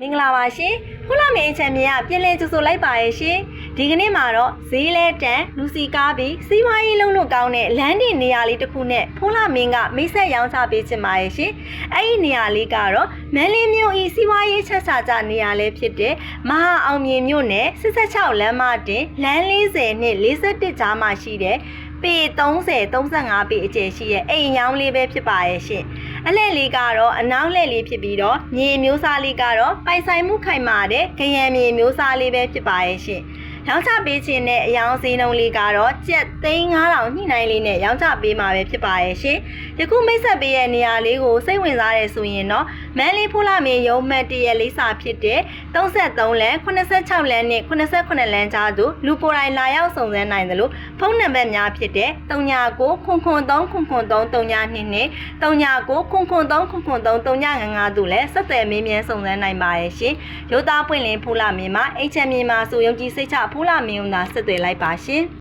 မင်္ဂလာပါရှင်ခုလာမင်းအချမ်းမြင်ကပြင်လည်ကြိုဆိုလိုက်ပါရဲ့ရှင် ဒီကနေ့မှာတော့ဈေးလဲတန်လူစီကားပြီးစီးပွားရေးလုံးလို့ကောင်းတဲ့လမ်းတင်နေရာလေးတစ်ခုနဲ့ဖိုးလာမင်းကမိတ်ဆက်ရောင်းချပေးချင်ပါရဲ့ရှင်အဲ့ဒီနေရာလေးကတော့မန်းလေးမြို့ဤစီးပွားရေးချက်ချကြနေရာလေးဖြစ်တဲ့မဟာအောင်မြင်မြို့နယ်66လမ်းမတင်လမ်း40နဲ့41ကြားမှာရှိတဲ့ပေ30 35ပေအကျယ်ရှိရဲ့အိမ်ရောင်းလေးပဲဖြစ်ပါရဲ့ရှင်အလှည့်လေးကတော့အနောက်လှည့်လေးဖြစ်ပြီးတော့မြေမျိုးစားလေးကတော့ပိုင်ဆိုင်မှုခိုင်မာတဲ့ခရံမြေမျိုးစားလေးပဲဖြစ်ပါရဲ့ရှင်။ ရောင်းချပေးခြင်းနဲ့အယောင်စည်းနှုန်းလေးကတော့ကျပ်သိန်း9000ညှိနှိုင်းလေးနဲ့ရောင်းချပေးမှာပဲဖြစ်ပါရဲ့ရှင်။ယခုမိတ်ဆက်ပေးရဲ့နေရာလေးကိုစိတ်ဝင်စားတဲ့ဆိုရင်တော့မန်လေးဖိုးလာမြေရုံမှတ်တရလေးစာဖြစ်တဲ့33လမ်း86လမ်းနဲ့89လမ်းကြားသို့လူကိုယ်တိုင်လာရောက်စုံစမ်းနိုင်သလိုဖုန်းနံပါတ်များဖြစ်တဲ့39ခွန်ခွန်3ခွန်ခွန်3 39နဲ့39ခွန်ခွန်3ခွန်ခွန်3 3955တို့လည်းဆက်သွယ်မေးမြန်းစုံစမ်းနိုင်ပါရဲ့ရှင်။ရုပ်သားပွင့်လင်းဖိုးလာမြေမှာ HM မြေမှာဆိုယုံကြည်စိတ်ချဖိုးလာမြေုံသာဆက်သွယ်လိုက်ပါရှင်။